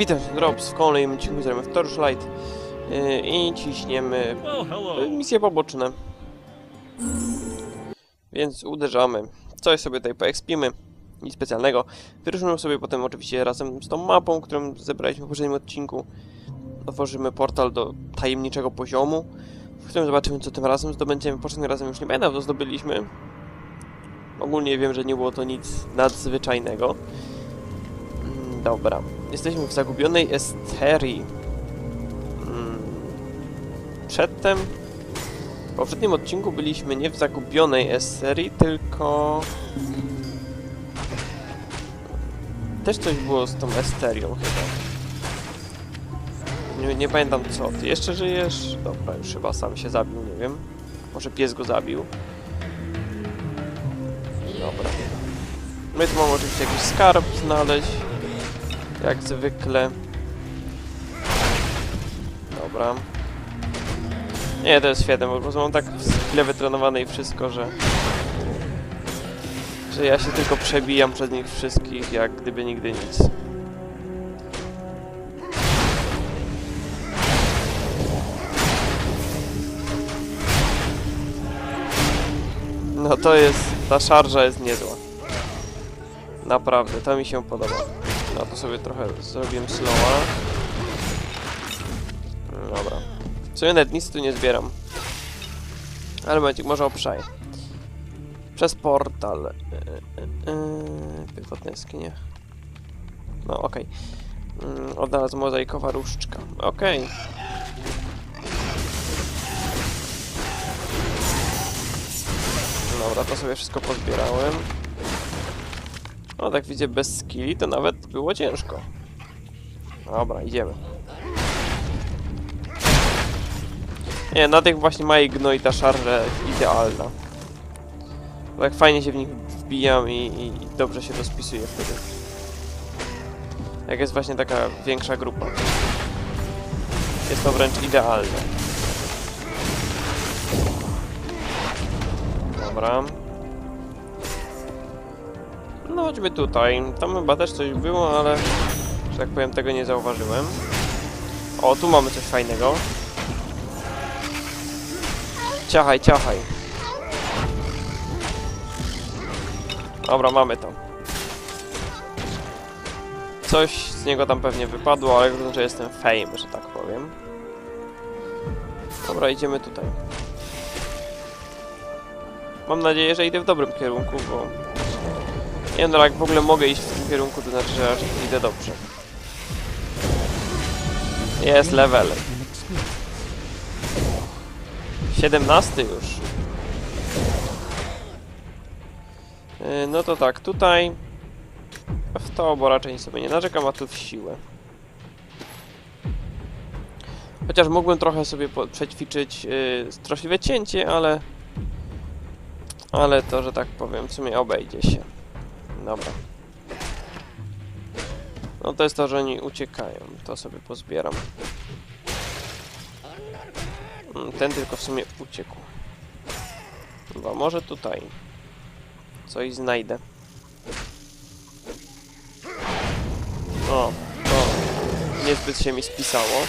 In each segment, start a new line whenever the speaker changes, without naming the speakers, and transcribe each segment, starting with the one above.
Witam, Drops w kolejnym odcinku z w Torchlight yy, i ciśniemy yy, misje poboczne. Więc uderzamy. Coś sobie tutaj poekspimy. Nic specjalnego. Wyruszymy sobie potem oczywiście razem z tą mapą, którą zebraliśmy w poprzednim odcinku. Otworzymy portal do tajemniczego poziomu, w którym zobaczymy co tym razem zdobędziemy. Poprzednim razem już nie pamiętam, to zdobyliśmy. Ogólnie wiem, że nie było to nic nadzwyczajnego. Dobra. Jesteśmy w zagubionej Esterii. Mm. Przedtem, w poprzednim odcinku byliśmy nie w zagubionej Esterii, tylko... Też coś było z tą Esterią chyba. Nie, nie pamiętam co. Ty jeszcze żyjesz? Dobra, już chyba sam się zabił, nie wiem. Może pies go zabił. Dobra. My tu mamy oczywiście jakiś skarb znaleźć. Jak zwykle. Dobra. Nie, to jest świetne, bo po prostu mam tak chwilę wytrenowane i wszystko, że... Że ja się tylko przebijam przez nich wszystkich, jak gdyby nigdy nic. No to jest... ta szarża jest niezła. Naprawdę, to mi się podoba. No to sobie trochę zrobiłem slowa. No Dobra. W sumie nawet nic tu nie zbieram. Ale będzie, może obszaję. Przez portal. Yy, yy, yy, Pierwotne jaskinie. No okej. Okay. Odnalazł mozaikowa różdżka. Okej. Dobra, to sobie wszystko pozbierałem. No tak widzę, bez skilli to nawet było ciężko. Dobra, idziemy. Nie, na tych właśnie małych gnoi ta szarża idealna. Tak fajnie się w nich wbijam i, i dobrze się to spisuje wtedy. Jak jest właśnie taka większa grupa. Jest to wręcz idealne. Dobra. No chodźmy tutaj. Tam chyba też coś było, ale że tak powiem tego nie zauważyłem. O, tu mamy coś fajnego. Ciachaj, ciachaj. Dobra, mamy to. Coś z niego tam pewnie wypadło, ale to że jestem fame, że tak powiem. Dobra, idziemy tutaj. Mam nadzieję, że idę w dobrym kierunku, bo... Nie no jak w ogóle mogę iść w tym kierunku, to znaczy, że aż idę dobrze. Jest level. 17 już. Yy, No to tak, tutaj w to, bo raczej sobie nie narzekam, a tu w siłę. Chociaż mógłbym trochę sobie przećwiczyć yy, straszliwe cięcie, ale... Ale to, że tak powiem, w sumie obejdzie się. Dobra. No to jest to, że oni uciekają. To sobie pozbieram. Mm, Ten tylko w sumie uciekł. Chyba może tutaj. Coś znajdę. O, to niezbyt się mi spisało.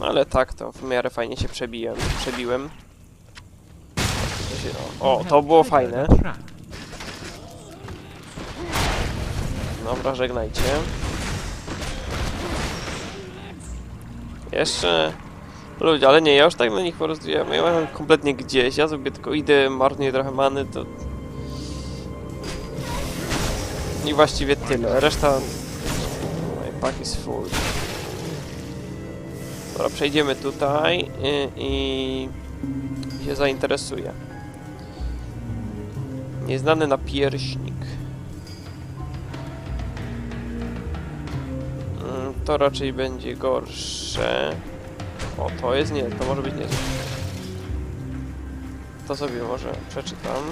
Ale tak to w miarę fajnie się przebiłem. Przebiłem. O, to było fajne. Dobra, żegnajcie. Jeszcze... Ludzie, ale nie, ja już tak na nich po prostu, ja, mam kompletnie gdzieś, ja sobie tylko idę, marnuję trochę many, to... I właściwie tyle, reszta... My pack is full. Dobra, przejdziemy tutaj i, i się zainteresuję. Nieznany napierśnik. Mm, To raczej będzie gorsze. O, to jest nie, to może być niezłe. To sobie może przeczytam.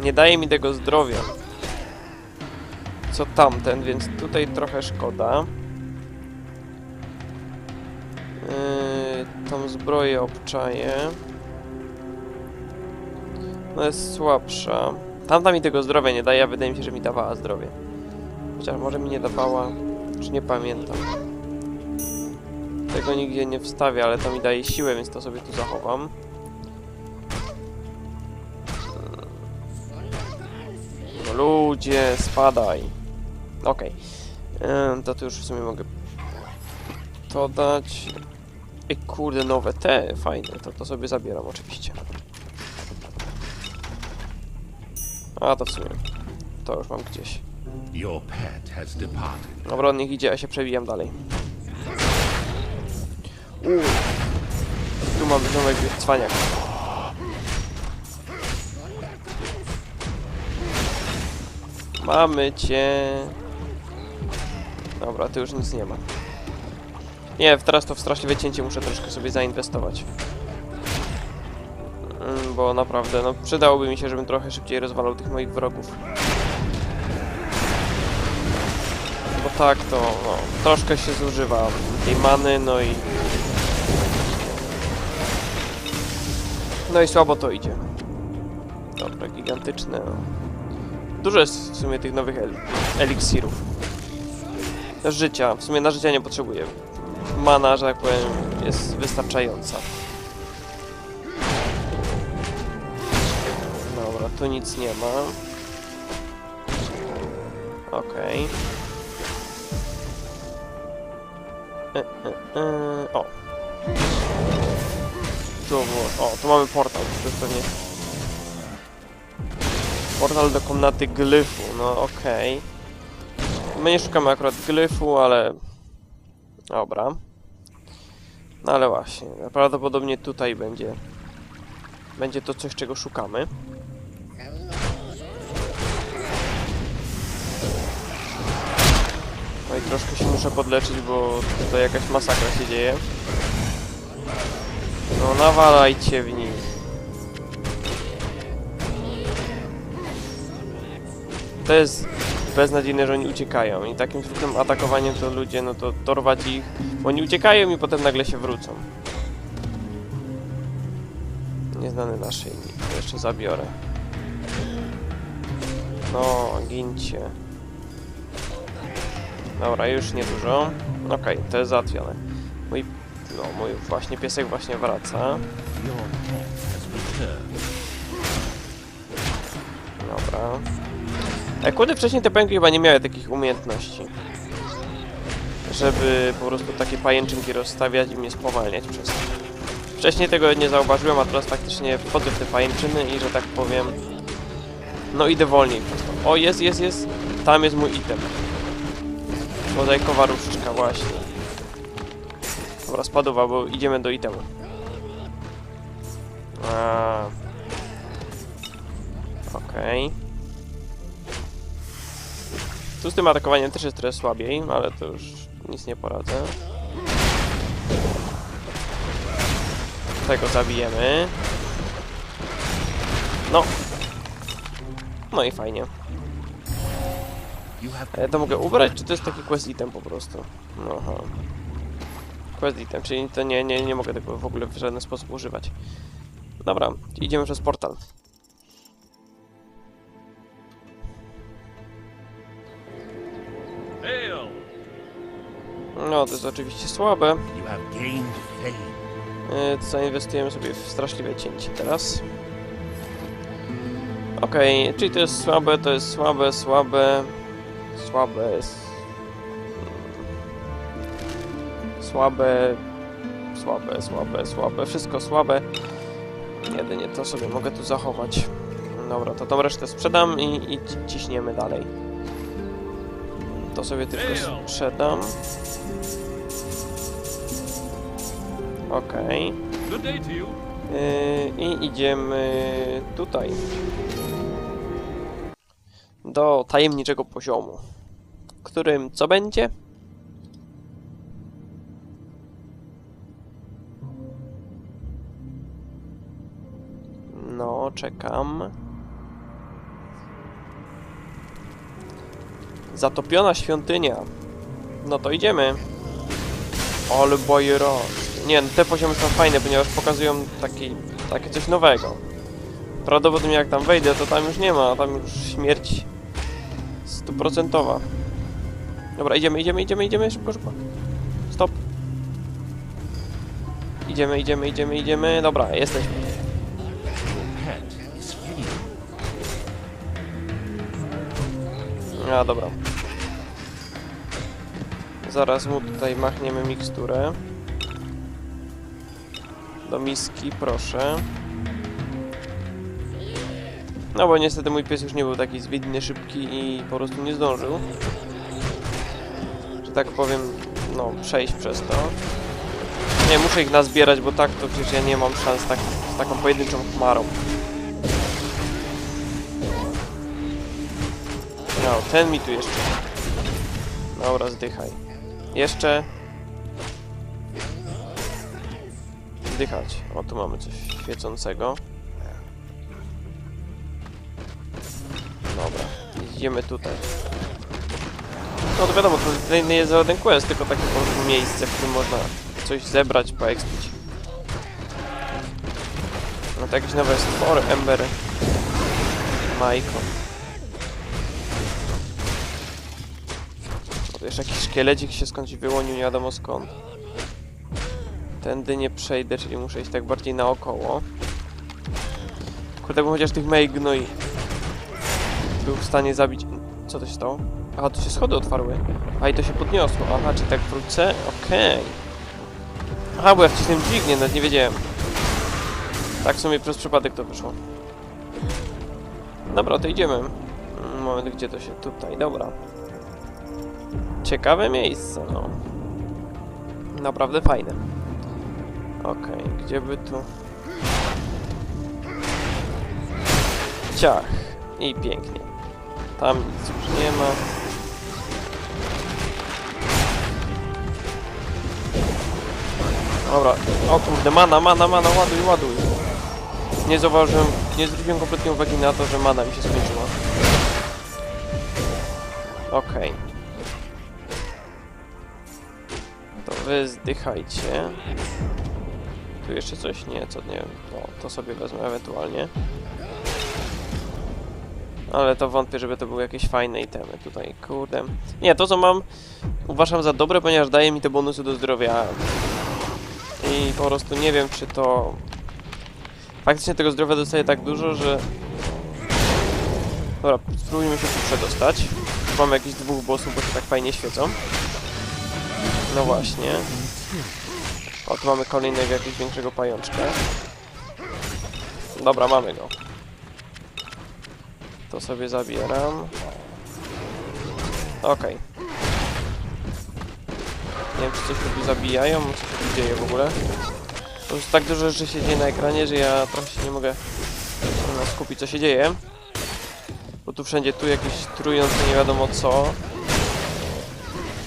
Nie daje mi tego zdrowia. Co tamten, więc tutaj trochę szkoda. Yy, tą zbroję obczaję. No jest słabsza. Tamta mi tego zdrowia nie daje, a wydaje mi się, że mi dawała zdrowie. Chociaż może mi nie dawała, czy nie pamiętam. Tego nigdzie nie wstawię, ale to mi daje siłę, więc to sobie tu zachowam. No ludzie, spadaj. Okej. Ym, To tu już w sumie mogę to dać. Ej, kurde, nowe te, fajne, to, to sobie zabieram oczywiście. A, to w sumie, to już mam gdzieś.
Your pet has departed.
Dobra, niech idzie, a się przewijam dalej. Uuu. Tu mamy nowego cwaniak. Mamy cię. Dobra, tu już nic nie ma. Nie, teraz to w straszliwe cięcie muszę troszkę sobie zainwestować. Bo naprawdę, no przydałoby mi się, żebym trochę szybciej rozwalał tych moich wrogów. Bo tak to, no, troszkę się zużywa tej many, no i... No i słabo to idzie. Dobra, gigantyczne. no. Dużo jest w sumie tych nowych el eliksirów. Życia, w sumie na życia nie potrzebuję. Mana, że tak powiem, jest wystarczająca. Tu nic nie ma. Okej. E, e, e, o. Tu. O, tu mamy portal. To jest pewnie. Portal do komnaty glyfu. No okej. My nie szukamy akurat glyfu, ale. Dobra. No ale właśnie. Prawdopodobnie tutaj będzie. Będzie to coś, czego szukamy. No i troszkę się muszę podleczyć, bo tutaj jakaś masakra się dzieje. No nawalajcie w nich. To jest beznadziejne, że oni uciekają i takim zwykłym atakowaniem to ludzie, no to dorwać ich, oni uciekają i potem nagle się wrócą. Nieznany naszyjnik, jeszcze zabiorę. No, gincie. Dobra, już niedużo. Okej, to jest załatwione. Mój, no, mój właśnie piesek właśnie wraca. Dobra. E, kurde, wcześniej te pęki chyba nie miały takich umiejętności. Żeby po prostu takie pajęczynki rozstawiać i mnie spowalniać przez. Wcześniej tego nie zauważyłem, a teraz faktycznie wchodzę w te pajęczyny i że tak powiem... No idę wolniej przez. O, jest, jest, jest. Tam jest mój item. Mozaikowa różdżka, właśnie. Dobra, spadowa, bo idziemy do itemu. A. Okej. Tu z tym atakowaniem też jest trochę słabiej, ale to już nic nie poradzę. Tego zabijemy. No. No i fajnie.
Have
E, to mogę ubrać, czy to jest taki quest item po prostu? No, aha. Quest item, czyli to nie, nie, nie mogę tego w ogóle w żaden sposób używać. Dobra, idziemy przez portal. No, to jest oczywiście słabe.
gained fame.
E, to zainwestujemy sobie w straszliwe cięcie teraz. Okej, czyli to jest słabe, to jest słabe, słabe, słabe, słabe, słabe, słabe, słabe, wszystko słabe. Jedynie to sobie mogę tu zachować. Dobra, to tą resztę sprzedam i, i ci- ciśniemy dalej. To sobie tylko sprzedam. Okej.
You.
Yy, I idziemy tutaj. Do tajemniczego poziomu. Którym co będzie? No, czekam. Zatopiona świątynia. No to idziemy. Ale bajera. Nie, no te poziomy są fajne, ponieważ pokazują taki, takie coś nowego. Prawdopodobnie jak tam wejdę, to tam już nie ma, tam już śmierć stuprocentowa. Dobra, idziemy, idziemy, idziemy, idziemy, szybko, szybko. Stop. Idziemy, idziemy, idziemy, idziemy. Dobra, jesteśmy. A, dobra. Zaraz mu tutaj machniemy miksturę. Do miski, proszę. No bo niestety mój pies już nie był taki zwinny, szybki i po prostu nie zdążył. Że tak powiem, no, przejść przez to. Nie, muszę ich nazbierać, bo tak to przecież ja nie mam szans tak, z taką pojedynczą chmarą. No, ten mi tu jeszcze. Dobra, zdychaj. Jeszcze. Zdychać. O, tu mamy coś świecącego. Idziemy tutaj. No to wiadomo, to nie jest żaden quest, tylko takie po prostu miejsce, w którym można coś zebrać, poekspić. No to jakieś nowe stwory, Ember. Majko. O, tu jeszcze jakiś szkielecik się skądś wyłonił, nie wiadomo skąd. Tędy nie przejdę, czyli muszę iść tak bardziej naokoło. Kurde, bo chociaż tych mej był w stanie zabić... Co to się stało? Aha, tu się schody otwarły. A i to się podniosło. Aha, czy tak wrócę? Okej. Aha, bo ja wcisnąłem dźwignię, nawet nie wiedziałem. Tak w sumie przez przypadek to wyszło. Dobra, to idziemy. Mm, Moment, gdzie to się... Tutaj, dobra. Ciekawe miejsce, no. Naprawdę fajne. Okej, gdzie by tu... Ciach. I pięknie. Tam nic już nie ma. Dobra, o kurde, mana, mana, mana, ładuj, ładuj. Nie zauważyłem, nie zwróciłem kompletnie uwagi na to, że mana mi się skończyła. Okej. To wy zdychajcie. Tu jeszcze coś? Nie, co nie to sobie wezmę ewentualnie. Ale to wątpię, żeby to były jakieś fajne itemy tutaj, kurde. Nie, to co mam uważam za dobre, ponieważ daje mi te bonusy do zdrowia. I po prostu nie wiem, czy to... Faktycznie tego zdrowia dostaję tak dużo, że... Dobra, spróbujmy się tu przedostać. Mamy jakichś dwóch bossów, bo się tak fajnie świecą. No właśnie. O, tu mamy kolejnego jakiegoś większego pajączka. Dobra, mamy go. To sobie zabieram. Okej. Nie wiem, czy coś tu zabijają, co się tu dzieje w ogóle. To już tak dużo rzeczy się dzieje na ekranie, że ja trochę się nie mogę no, skupić, co się dzieje. Bo tu wszędzie tu jakieś trujące nie wiadomo co.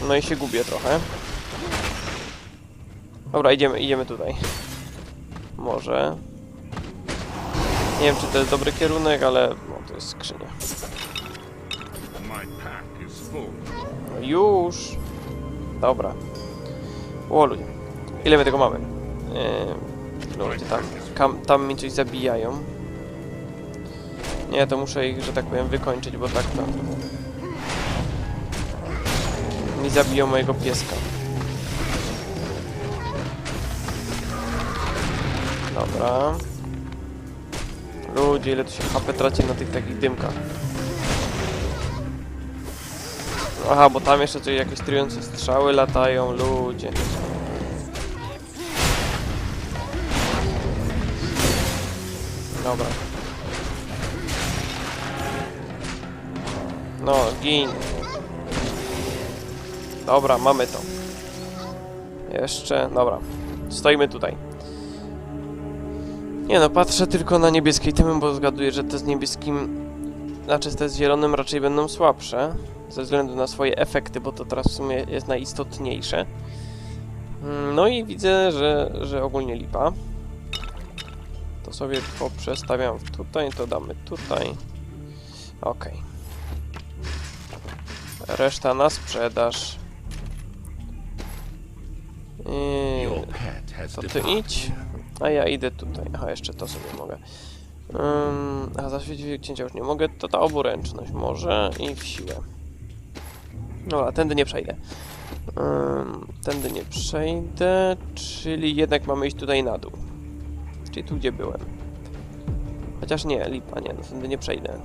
No i się gubię trochę. Dobra, idziemy, idziemy tutaj. Może. Nie wiem, czy to jest dobry kierunek, ale no, to jest skrzynia. No już. Dobra. Ludzie. Ile my tego mamy? Yy, ludzie, tam, kam, tam mi coś zabijają. Nie, to muszę ich, że tak powiem, wykończyć, bo tak to... Mi zabiją mojego pieska. Dobra. Ludzie, ile tu się HP traci na tych takich dymkach. Aha, bo tam jeszcze coś, jakieś trujące strzały latają, ludzie. Dobra. No, gin. Dobra, mamy to. Jeszcze, dobra. Stoimy tutaj. Nie no, patrzę tylko na niebieskie itemy, bo zgaduję, że te z niebieskim... Znaczy te z zielonym raczej będą słabsze ze względu na swoje efekty, bo to teraz w sumie jest najistotniejsze. Mm, No i widzę, że, że ogólnie lipa. To sobie poprzestawiam tutaj, to damy tutaj. Ok. Reszta na sprzedaż. I...
Has
To ty idź, a ja idę tutaj. Aha, jeszcze to sobie mogę Um, a zaświecić cięcia już nie mogę, to ta oburęczność może i w siłę. Dobra, tędy nie przejdę. Um, tędy nie przejdę, czyli jednak mamy iść tutaj na dół. Czyli tu, gdzie byłem. Chociaż nie, lipa, nie, no tędy nie przejdę.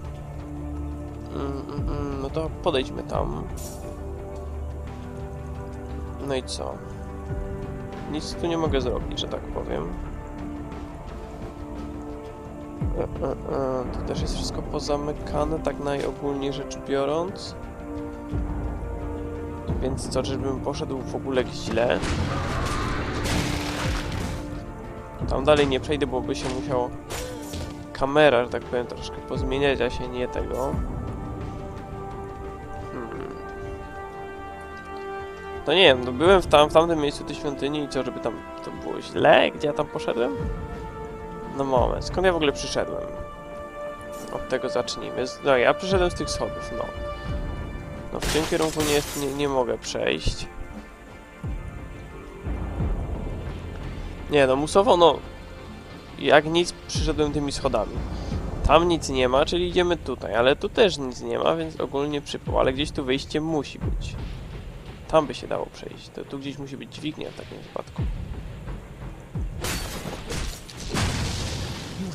No to podejdźmy tam. No i co? Nic tu nie mogę zrobić, że tak powiem. E, e, e, tu też jest wszystko pozamykane, tak najogólniej rzecz biorąc. Więc co, żebym poszedł w ogóle źle? Tam dalej nie przejdę, bo by się musiał kamera, że tak powiem, troszkę pozmieniać, a się nie tego. Hmm. No nie wiem, no byłem w, tam, w tamtym miejscu tej świątyni i co, żeby tam to było źle? Gdzie ja tam poszedłem? No moment, skąd ja w ogóle przyszedłem? Od tego zacznijmy. No ja przyszedłem z tych schodów, no. No w tym kierunku nie, nie, nie mogę przejść. Nie no, musowo no... Jak nic, przyszedłem tymi schodami. Tam nic nie ma, czyli idziemy tutaj, ale tu też nic nie ma, więc ogólnie przypał, ale gdzieś tu wyjście musi być. Tam by się dało przejść, to tu gdzieś musi być dźwignia w takim wypadku.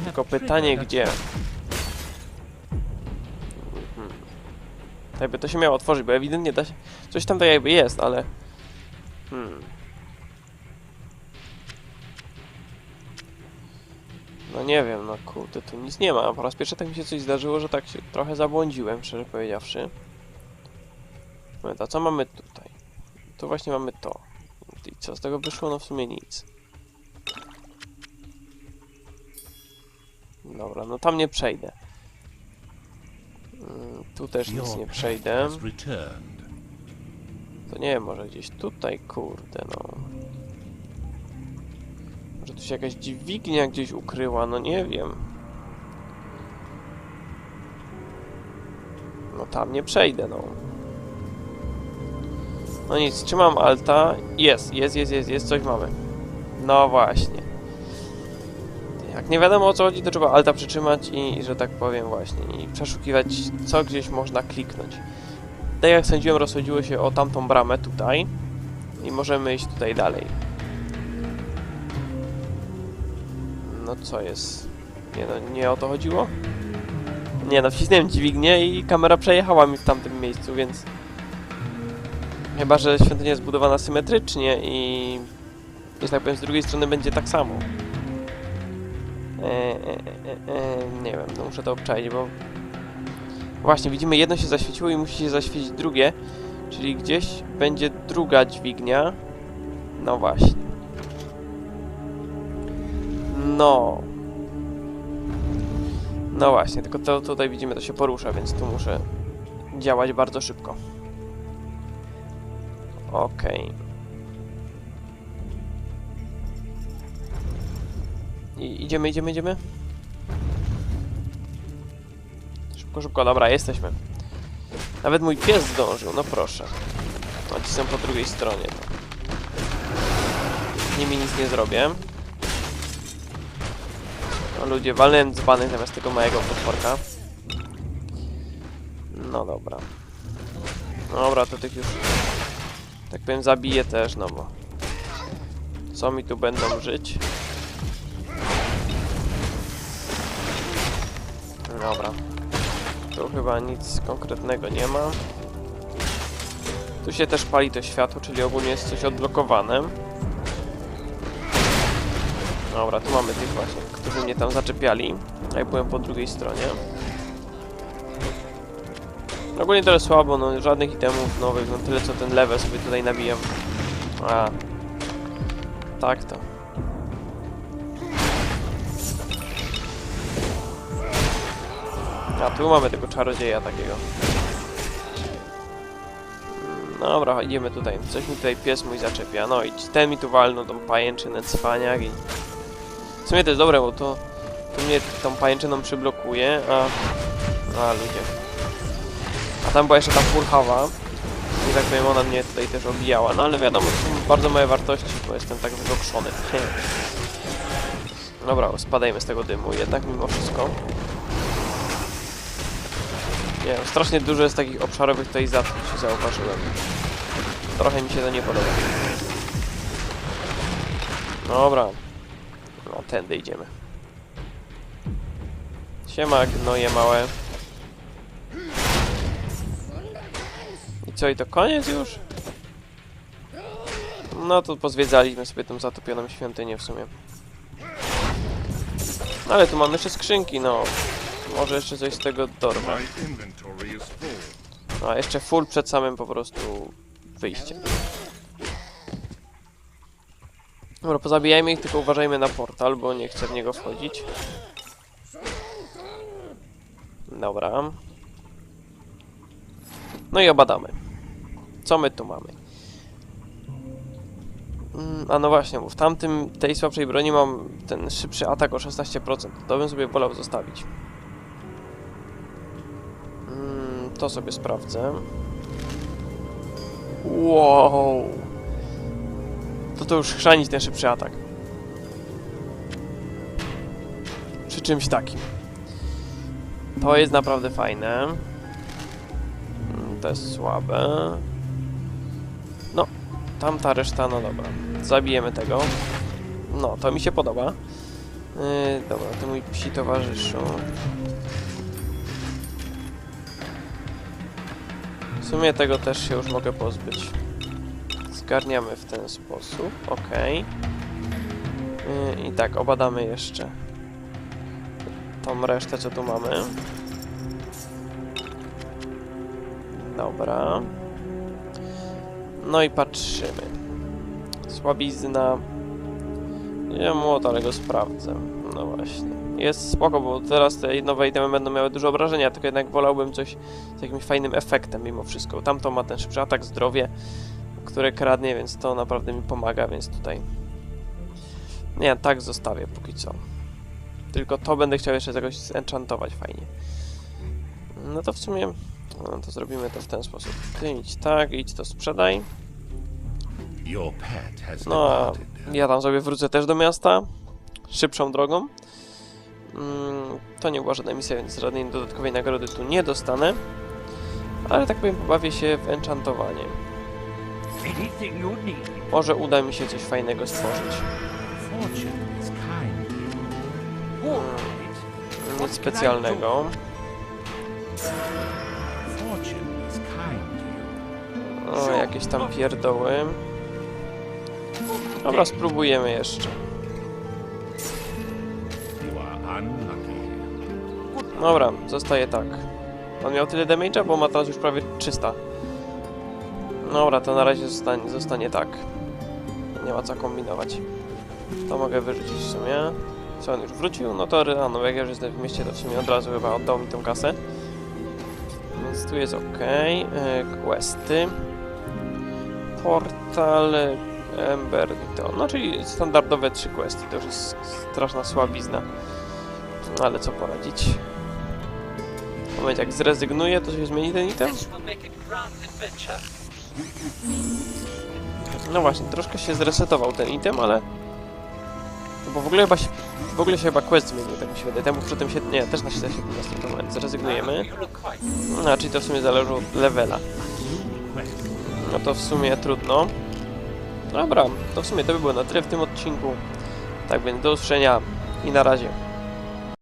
Tylko pytanie gdzie? Mhm. Tak by to się miało otworzyć, bo ewidentnie da się... Coś tam tak jakby jest, ale... Hmm. No nie wiem, no kurde, tu nic nie ma. Po raz pierwszy tak mi się coś zdarzyło, że tak się trochę zabłądziłem, szczerze powiedziawszy. Moment, a co mamy tutaj? Tu właśnie mamy to. I co z tego wyszło? No w sumie nic. Dobra, no tam nie przejdę. Mm, Tu też nic nie przejdę. To nie wiem, może gdzieś tutaj, kurde, no. Może tu się jakaś dźwignia gdzieś ukryła, no nie wiem. No tam nie przejdę, no. No nic, trzymam alta. Jest, jest, jest, jest, jest, coś mamy. No właśnie. Jak nie wiadomo o co chodzi, to trzeba alta przytrzymać i, że tak powiem właśnie, i przeszukiwać, co gdzieś można kliknąć. Tak jak sądziłem, rozchodziło się o tamtą bramę tutaj i możemy iść tutaj dalej. No co jest? Nie no, nie o to chodziło? Nie no, wcisnąłem dźwignię i kamera przejechała mi w tamtym miejscu, więc... Chyba, że świątynia jest zbudowana symetrycznie i... Że tak powiem, z drugiej strony będzie tak samo. E, e, e, nie wiem, no muszę to obczaić, bo... Właśnie, widzimy jedno się zaświeciło i musi się zaświecić drugie, czyli gdzieś będzie druga dźwignia. No właśnie. No. No właśnie, tylko to tutaj widzimy, to się porusza, więc tu muszę działać bardzo szybko. Okej. I idziemy, idziemy, idziemy? Szybko, szybko, dobra, jesteśmy. Nawet mój pies zdążył, no proszę. No, ci są po drugiej stronie. Z nimi nic nie zrobię. No ludzie, walnąłem dzbany zamiast tego małego potworka. No dobra. Dobra, to tych już... Tak powiem, zabiję też, no bo... Co mi tu będą żyć? Dobra. Tu chyba nic konkretnego nie ma. Tu się też pali to światło, czyli ogólnie jest coś odblokowane. Dobra, tu mamy tych właśnie, którzy mnie tam zaczepiali. A ja byłem po drugiej stronie. Ogólnie tyle słabo, no żadnych itemów nowych, no tyle co ten level sobie tutaj nabijam. A. Tak to. A tu mamy tego czarodzieja takiego. Dobra, idziemy tutaj. Coś mi tutaj pies mój zaczepia. No i ten mi tu walnął tą pajęczynę cwaniak i... W sumie to jest dobre, bo to... To mnie tą pajęczyną przyblokuje, a... A, ludzie. A tam była jeszcze ta purchawa. I tak powiem, ona mnie tutaj też obijała. No ale wiadomo, to są bardzo małe wartości, bo jestem tak wygokszony. Dobra, spadajmy z tego dymu, jednak mimo wszystko. Nie wiem, strasznie dużo jest takich obszarowych tutaj zatruć, zauważyłem. Trochę mi się to nie podoba. Dobra. No, tędy idziemy. Siema, gnoje małe. I co, i to koniec już? No to pozwiedzaliśmy sobie tą zatopioną świątynię w sumie. Ale tu mamy jeszcze skrzynki, no. Może jeszcze coś z tego dorwę.
Full.
A, jeszcze full przed samym po prostu wyjściem. Dobra, pozabijajmy ich, tylko uważajmy na portal, bo nie chcę w niego wchodzić. Dobra. No i obadamy. Co my tu mamy? Mm, A no właśnie, bo w tamtym, tej słabszej broni mam ten szybszy atak o 16%. To bym sobie wolał zostawić. To sobie sprawdzę. Wow. To to już chrzanić ten szybszy atak. Przy czymś takim. To jest naprawdę fajne. Mm, To jest słabe. No, tamta reszta, no dobra. Zabijemy tego. No, to mi się podoba. Yy, dobra, to mój psi towarzyszu. Sumie tego też się już mogę pozbyć. Zgarniamy w ten sposób, ok. I tak, obadamy jeszcze tą resztę, co tu mamy. Dobra. No i patrzymy. Słabizna. Nie młot, ale go sprawdzę. No właśnie. Jest spoko, bo teraz te nowe itemy będą miały dużo obrażenia, tylko jednak wolałbym coś z jakimś fajnym efektem mimo wszystko. Tamto ma ten szybszy atak, zdrowie, które kradnie, więc to naprawdę mi pomaga, więc tutaj... Nie, tak zostawię póki co. Tylko to będę chciał jeszcze jakoś zenchantować fajnie. No to w sumie... No to zrobimy to w ten sposób. Ty idź tak, idź to sprzedaj. No ja tam sobie wrócę też do miasta. Szybszą drogą. Mm, to nie była żadna misja, więc żadnej dodatkowej nagrody tu nie dostanę. Ale tak powiem, pobawię się w enchantowanie. Może uda mi się coś fajnego stworzyć.
Right.
Nic specjalnego. O, jakieś tam pierdoły. Dobra, spróbujemy jeszcze. Dobra, zostaje tak. On miał tyle damage'a, bo ma teraz już prawie 300. Dobra, to na razie zostanie, zostanie tak. Nie ma co kombinować. To mogę wyrzucić w sumie. Co on już wrócił? No to a no jak ja już jestem w mieście, to w sumie od razu chyba oddał mi tą kasę. Więc tu jest ok. E, questy. Portal. Ember. To, no czyli standardowe trzy questy. To już jest straszna słabizna. Ale co poradzić? Moment, jak zrezygnuję, to się zmieni ten item? No właśnie, troszkę się zresetował ten item, ale... Bo w ogóle chyba się, w ogóle się chyba quest zmienił, tak mi się wydaje. Temu przy tym się... Nie, też na 17 moment. Zrezygnujemy. No, czyli to w sumie zależy od levela. No to w sumie trudno. Dobra, to w sumie to by było na tyle w tym odcinku. Tak więc do usłyszenia i na razie.